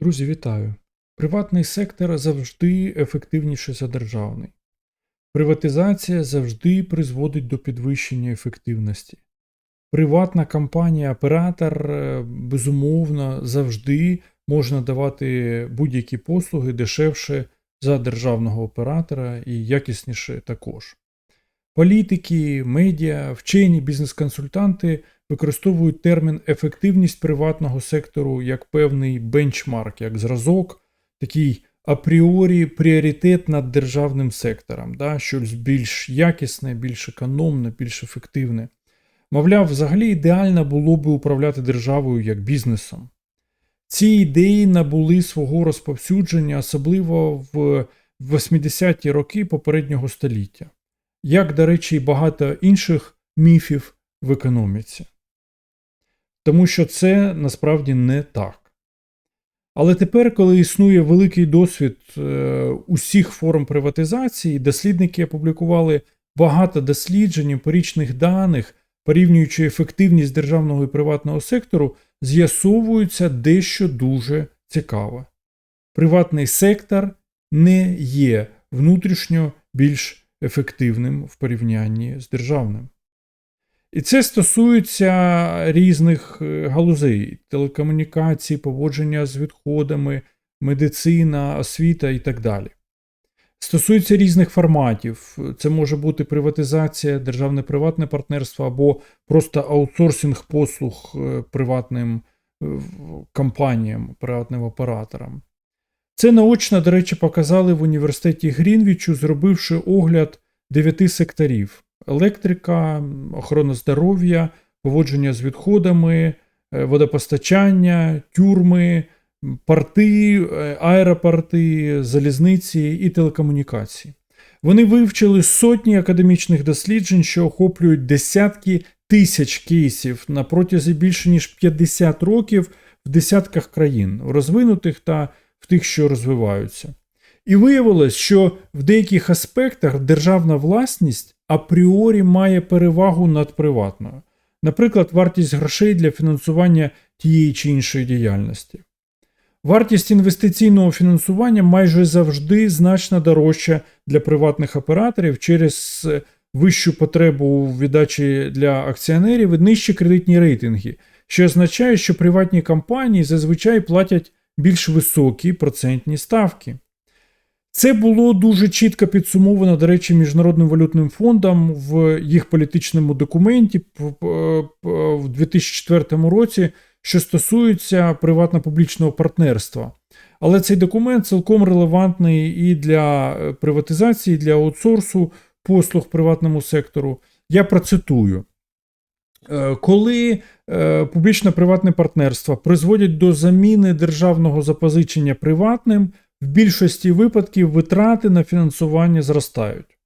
Друзі, вітаю! Приватний сектор завжди ефективніше за державний. Приватизація завжди призводить до підвищення ефективності. Приватна компанія-оператор, е, безумовно, завжди можна давати будь-які послуги дешевше за державного оператора і якісніше також. Політики, медіа, вчені, бізнес-консультанти використовують термін ефективність приватного сектору як певний бенчмарк, як зразок, такий апріорі пріоритет над державним сектором, да, щось більш якісне, більш економне, більш ефективне. Мовляв, взагалі ідеально було би управляти державою як бізнесом. Ці ідеї набули свого розповсюдження, особливо в 80-ті роки попереднього століття, як, до речі, і багато інших міфів в економіці. Тому що це насправді не так. Але тепер, коли існує великий досвід е, усіх форм приватизації, дослідники опублікували багато досліджень, емпіричних даних, порівнюючи ефективність державного і приватного сектору, з'ясовується дещо дуже цікаве. Приватний сектор не є внутрішньо більш ефективним в порівнянні з державним. І це стосується різних е, галузей: телекомунікацій, поводження з відходами, медицина, освіта і так далі. Стосується різних форматів. Це може бути приватизація, державне приватне партнерство або просто аутсорсинг послуг е, приватним е, компаніям, приватним операторам. Це наочно, до речі, показали в університеті Грінвічу, зробивши огляд дев'яти секторів електрика, охорона здоров'я, поводження з відходами, е, водопостачання, тюрми, порти, е, аеропорти, залізниці і телекомунікації. Вони вивчили сотні академічних досліджень, що охоплюють десятки тисяч кейсів на протязі більше ніж 50 років в десятках країн, розвинутих та в тих, що розвиваються. І виявилось, що в деяких аспектах державна власність апріорі має перевагу над приватною, наприклад, вартість грошей для фінансування тієї чи іншої діяльності. Вартість інвестиційного фінансування майже завжди значно дорожча для приватних операторів через вищу потребу у віддачі для акціонерів і нижчі кредитні рейтинги, що означає, що приватні компанії зазвичай платять більш високі процентні ставки. Це було дуже чітко підсумовано, до речі, Міжнародним валютним фондом в їх політичному документі в 2004 році, що стосується приватно-публічного партнерства. Але цей документ цілком релевантний і для е, приватизації, і для аутсорсу послуг приватному сектору. Я процитую. Е, коли е, публічно-приватне партнерство призводять до заміни державного запозичення приватним, в більшості випадків витрати на фінансування зростають.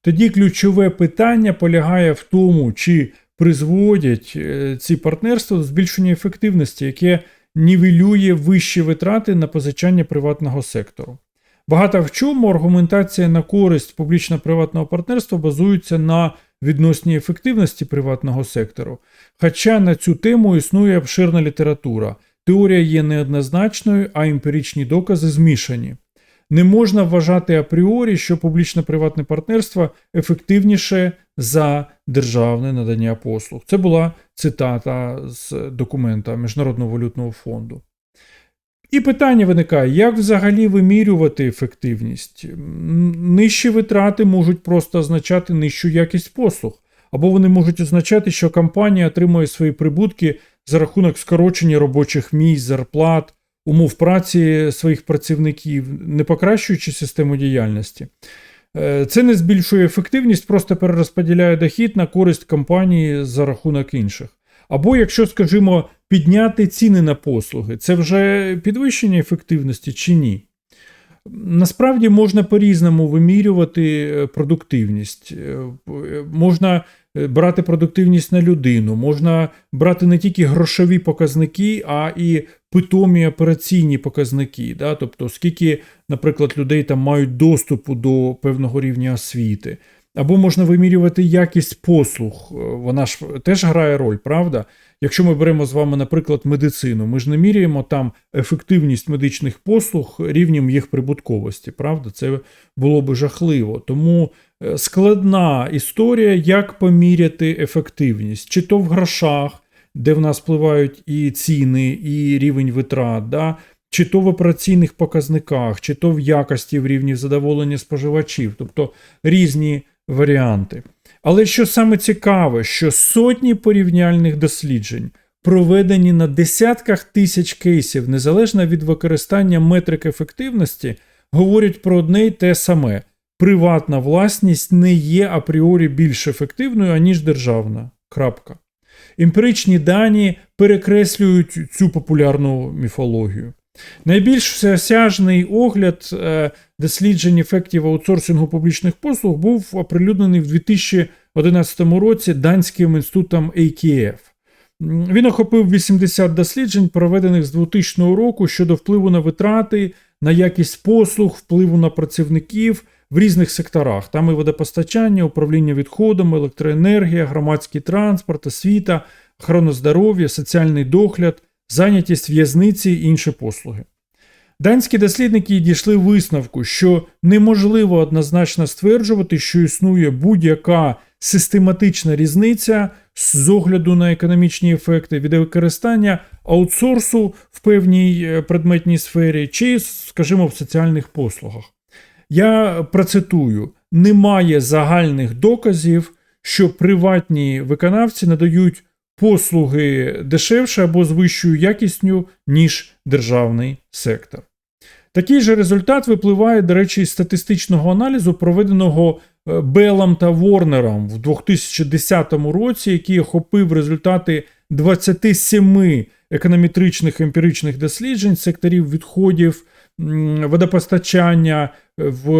Тоді ключове питання полягає в тому, чи призводять е, ці партнерства до збільшення ефективності, яке нівелює вищі витрати на позичання приватного сектору. Багато в чому аргументація на користь публічно-приватного партнерства базується на відносній ефективності приватного сектору, хоча на цю тему існує обширна література. Теорія є неоднозначною, а емпіричні докази змішані. Не можна вважати апріорі, що публічно-приватне партнерство ефективніше за державне надання послуг. Це була цитата з документа Міжнародного валютного фонду. І питання виникає, як взагалі вимірювати ефективність? Нижчі витрати можуть просто означати нижчу якість послуг, або вони можуть означати, що компанія отримує свої прибутки за рахунок скорочення робочих місць, зарплат, умов праці своїх працівників, не покращуючи систему діяльності. Е, це не збільшує ефективність, просто перерозподіляє дохід на користь компанії за рахунок інших. Або, якщо, скажімо, підняти ціни на послуги, це вже підвищення ефективності чи ні? Насправді можна по-різному вимірювати е, продуктивність. Е, можна брати продуктивність на людину, можна брати не тільки грошові показники, а і питомі операційні показники. Да? Тобто, скільки, наприклад, людей там мають доступу до певного рівня освіти, Або можна вимірювати якість послуг. Е, Вона ж теж грає роль, правда? Якщо ми беремо з вами, наприклад, медицину, ми ж не міряємо там ефективність медичних послуг рівнем їх прибутковості, правда? Це було би жахливо. Тому е, складна історія, як поміряти ефективність, чи то в грошах, де в нас впливають і ціни, і рівень витрат, да? чи то в операційних показниках, чи то в якості в рівні задоволення споживачів, тобто різні варіанти. Але що саме цікаве, що сотні порівняльних досліджень, проведені на десятках тисяч кейсів, незалежно від використання метрик ефективності, говорять про одне й те саме: приватна власність не є апріорі більш ефективною, аніж державна. Крапка. Емпіричні дані перекреслюють цю популярну міфологію. Найбільш всеосяжний огляд е, досліджень ефектів аутсорсингу публічних послуг був оприлюднений в 2011 році Данським інститутом AKF. Він охопив 80 досліджень, проведених з 2000 року щодо впливу на витрати, на якість послуг, впливу на працівників в різних секторах. Там і водопостачання, управління відходами, електроенергія, громадський транспорт, освіта, охорона здоров'я, соціальний догляд, зайнятість в'язниці і інші послуги. Данські дослідники дійшли висновку, що неможливо однозначно стверджувати, що існує будь-яка систематична різниця з огляду на економічні ефекти від використання аутсорсу в певній е, предметній сфері чи, скажімо, в соціальних послугах. Я процитую: немає загальних доказів, що приватні виконавці надають послуги дешевше або з вищою якістю, ніж державний сектор. Такий же результат випливає, до речі, із статистичного аналізу, проведеного е, Белом та Ворнером в 2010 році, який охопив результати 27 економетричних емпіричних досліджень секторів відходів, водопостачання в,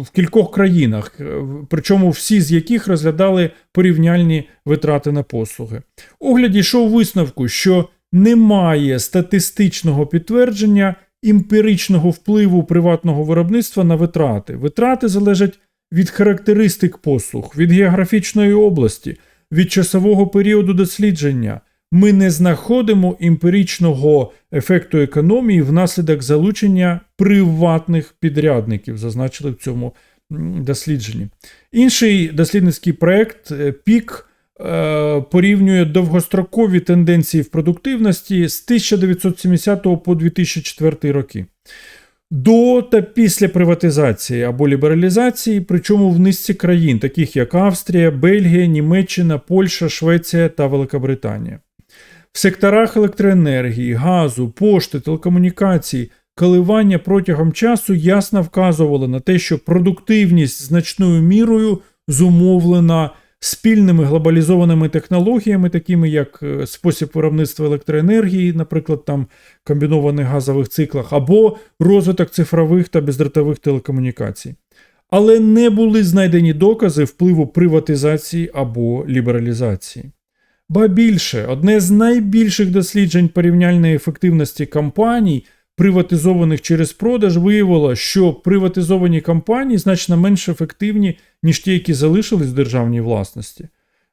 в кількох країнах, причому всі з яких розглядали порівняльні витрати на послуги. Огляд йшов висновку, що немає статистичного підтвердження емпіричного впливу приватного виробництва на витрати. Витрати залежать від характеристик послуг, від географічної області, від часового періоду дослідження. Ми не знаходимо емпіричного ефекту економії внаслідок залучення приватних підрядників, зазначили в цьому дослідженні. Інший дослідницький проект е, ПІК е, порівнює довгострокові тенденції в продуктивності з 1970 по 2004 роки. До та після приватизації або лібералізації, причому в низці країн, таких як Австрія, Бельгія, Німеччина, Польща, Швеція та Великобританія. В секторах електроенергії, газу, пошти, телекомунікацій коливання протягом часу ясно вказували на те, що продуктивність значною мірою зумовлена спільними глобалізованими технологіями, такими як е, спосіб виробництва електроенергії, наприклад, там комбінованих газових циклах, або розвиток цифрових та бездротових телекомунікацій. Але не були знайдені докази впливу приватизації або лібералізації. Ба більше, одне з найбільших досліджень порівняльної ефективності компаній, приватизованих через продаж, виявило, що приватизовані компанії значно менш ефективні, ніж ті, які залишились в державній власності.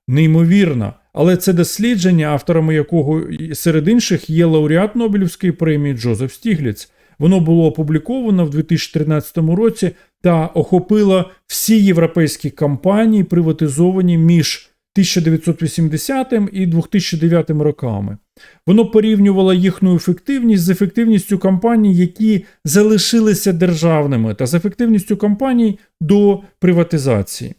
Неймовірно, але це дослідження, авторами якого серед інших є лауреат Нобелівської премії Джозеф Стігліц. Воно було опубліковано в 2013 році та охопило всі європейські компанії, приватизовані між 1980 і 2009 роками. Воно порівнювало їхню ефективність з ефективністю компаній, які залишилися державними, та з ефективністю компаній до приватизації.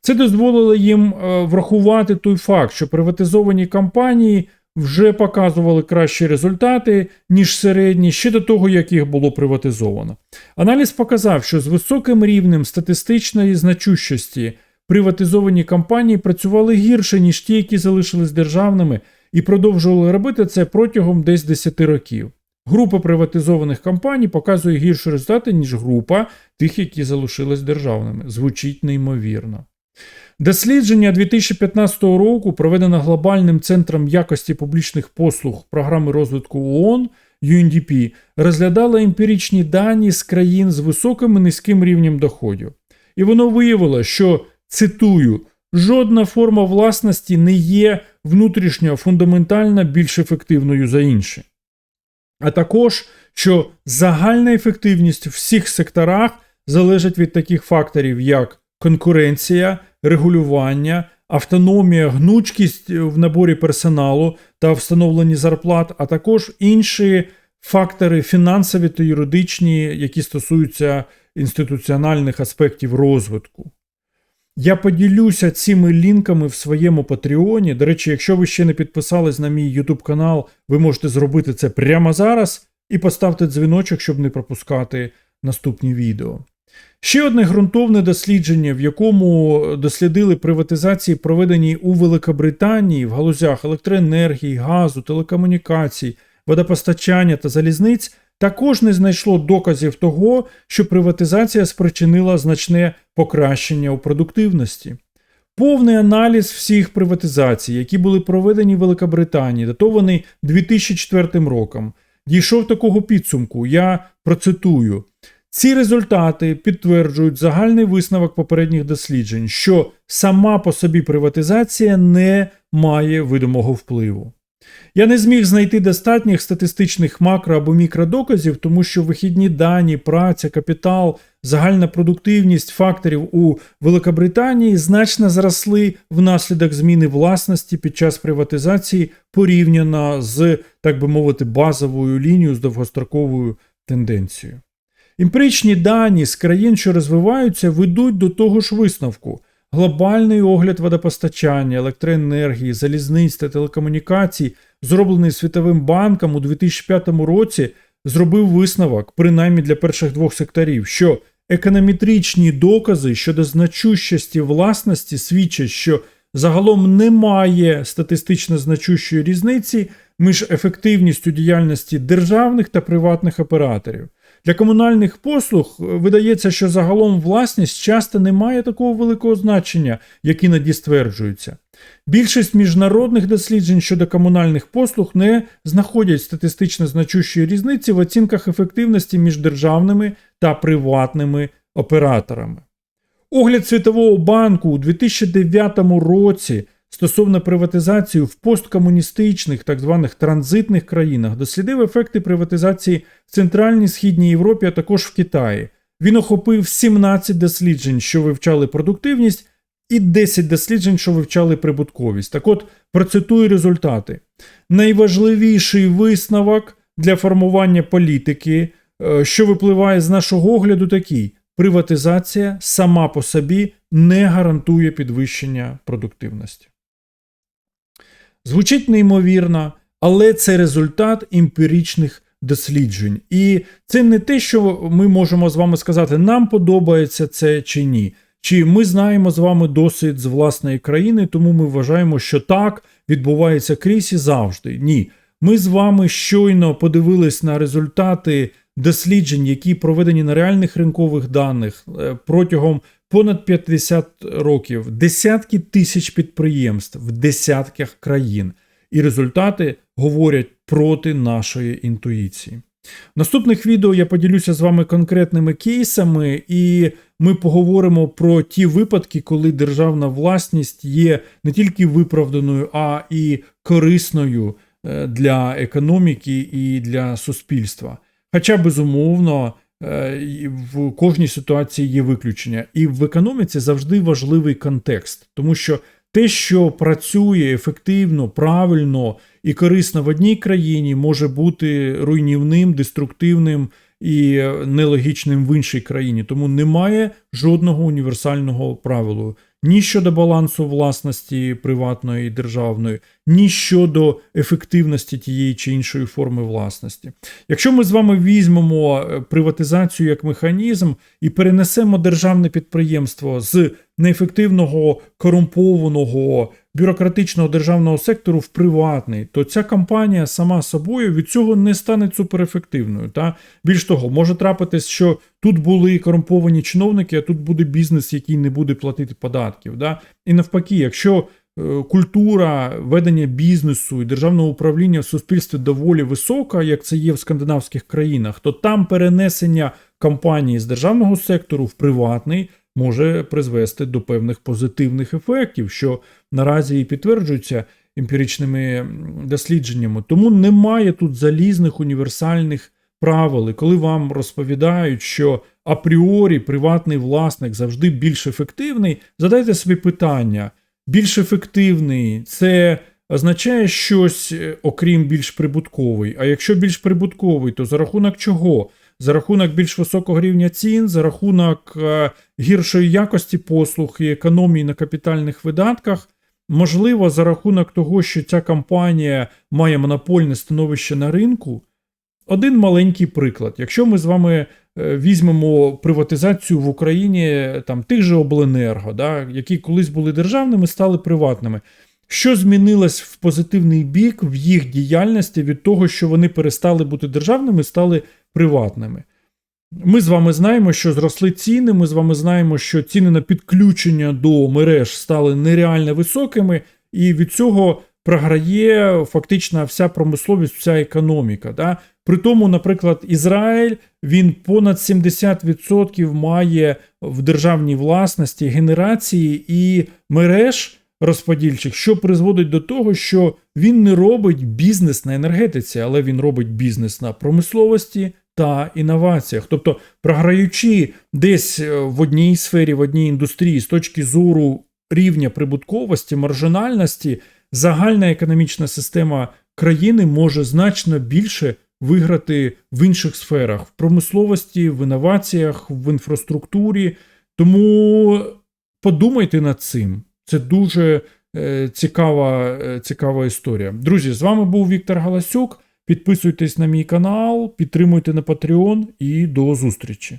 Це дозволило їм е, врахувати той факт, що приватизовані компанії вже показували кращі результати, ніж середні, ще до того, як їх було приватизовано. Аналіз показав, що з високим рівнем статистичної значущості приватизовані компанії працювали гірше, ніж ті, які залишились державними, і продовжували робити це протягом десь 10 років. Група приватизованих компаній показує гірші результати, ніж група тих, які залишились державними. Звучить неймовірно. Дослідження 2015 року, проведене Глобальним центром якості публічних послуг програми розвитку ООН UNDP, розглядало емпіричні дані з країн з високим і низьким рівнем доходів. І воно виявило, що цитую: жодна форма власності не є внутрішньо фундаментально більш ефективною за інші. А також, що загальна ефективність в всіх секторах залежить від таких факторів, як конкуренція, регулювання, автономія, гнучкість в наборі персоналу та встановленні зарплат, а також інші фактори фінансові та юридичні, які стосуються інституціональних аспектів розвитку. Я поділюся цими лінками в своєму Патреоні. До речі, якщо ви ще не підписались на мій YouTube канал, ви можете зробити це прямо зараз і поставте дзвіночок, щоб не пропускати наступні відео. Ще одне ґрунтовне дослідження, в якому дослідили приватизації, проведені у Великобританії в галузях електроенергії, газу, телекомунікацій, водопостачання та залізниць, також не знайшло доказів того, що приватизація спричинила значне покращення у продуктивності. Повний аналіз всіх приватизацій, які були проведені в Великобританії, датований 2004 роком, дійшов такого підсумку. Я процитую. Ці результати підтверджують загальний висновок попередніх досліджень, що сама по собі приватизація не має видимого впливу. Я не зміг знайти достатніх статистичних макро або мікродоказів, тому що вихідні дані, праця, капітал, загальна продуктивність факторів у Великобританії значно зросли внаслідок зміни власності під час приватизації порівняно з, так би мовити, базовою лінією з довгостроковою тенденцією. Емпіричні дані з країн, що розвиваються, ведуть до того ж висновку. Глобальний огляд водопостачання, електроенергії, залізниць та телекомунікацій, зроблений Світовим банком у 2005 році, зробив висновок, принаймні для перших двох секторів, що економетричні докази щодо значущості власності свідчать, що загалом немає статистично значущої різниці між ефективністю діяльності державних та приватних операторів. Для комунальних послуг е, видається, що загалом власність часто не має такого великого значення, як іноді стверджується. Більшість міжнародних досліджень щодо комунальних послуг не знаходять статистично значущої різниці в оцінках ефективності між державними та приватними операторами. Огляд Світового банку у 2009 році стосовно приватизації в посткомуністичних так званих транзитних країнах дослідив ефекти приватизації в Центральній Східній Європі, а також в Китаї. Він охопив 17 досліджень, що вивчали продуктивність, і 10 досліджень, що вивчали прибутковість. Так от процитую результати. Найважливіший висновок для формування політики, е, що випливає з нашого огляду, такий: приватизація сама по собі не гарантує підвищення продуктивності. Звучить неймовірно, але це результат емпіричних досліджень. І це не те, що ми можемо з вами сказати, нам подобається це чи ні. Чи ми знаємо з вами досвід з власної країни, тому ми вважаємо, що так відбувається крізь і завжди. Ні. Ми з вами щойно подивились на результати досліджень, які проведені на реальних ринкових даних е, протягом понад 50 років, десятки тисяч підприємств в десятках країн, і результати говорять проти нашої інтуїції. В наступних відео я поділюся з вами конкретними кейсами, і ми поговоримо про ті випадки, коли державна власність є не тільки виправданою, а і корисною е, для економіки і для суспільства. Хоча, безумовно, Е, в кожній ситуації є виключення. І в економіці завжди важливий контекст, тому що те, що працює ефективно, правильно і корисно в одній країні, може бути руйнівним, деструктивним і нелогічним в іншій країні. Тому немає жодного універсального правила ні щодо балансу власності приватної і державної, ні щодо ефективності тієї чи іншої форми власності. Якщо ми з вами візьмемо е, приватизацію як механізм і перенесемо державне підприємство з неефективного корумпованого бюрократичного державного сектору в приватний, то ця компанія сама собою від цього не стане суперефективною. Та? Більш того, може трапитись, що тут були корумповані чиновники, а тут буде бізнес, який не буде платити податків. Да? І навпаки, якщо е, культура ведення бізнесу і державного управління в суспільстві доволі висока, як це є в скандинавських країнах, то там перенесення компанії з державного сектору в приватний може призвести до певних позитивних ефектів, що наразі і підтверджуються емпіричними дослідженнями. Тому немає тут залізних універсальних правил. І коли вам розповідають, що апріорі приватний власник завжди більш ефективний, задайте собі питання: більш ефективний це означає щось, е, окрім більш прибутковий. А якщо більш прибутковий, то за рахунок чого? За рахунок більш високого рівня цін, за рахунок е, гіршої якості послуг і економії на капітальних видатках. Можливо, за рахунок того, що ця компанія має монопольне становище на ринку. Один маленький приклад. Якщо ми з вами е, візьмемо приватизацію в Україні там, тих же обленерго, да, які колись були державними, стали приватними. Що змінилось в позитивний бік в їх діяльності від того, що вони перестали бути державними, стали приватними? Ми з вами знаємо, що зросли ціни. Ми з вами знаємо, що ціни на підключення до мереж стали нереально високими, і від цього програє фактично вся промисловість, вся економіка. Да? При тому, наприклад, Ізраїль він понад 70% має в державній власності генерації і мереж розподільчих, що призводить до того, що він не робить бізнес на енергетиці, але він робить бізнес на промисловості та інноваціях. Тобто, програючи десь е, в одній сфері, в одній індустрії з точки зору рівня прибутковості, маржинальності, загальна економічна система країни може значно більше виграти в інших сферах: в промисловості, в інноваціях, в інфраструктурі. Тому подумайте над цим. Це дуже е, цікава, е, цікава історія. Друзі, з вами був Віктор Галасюк. Підписуйтесь на мій канал, підтримуйте на Patreon і до зустрічі.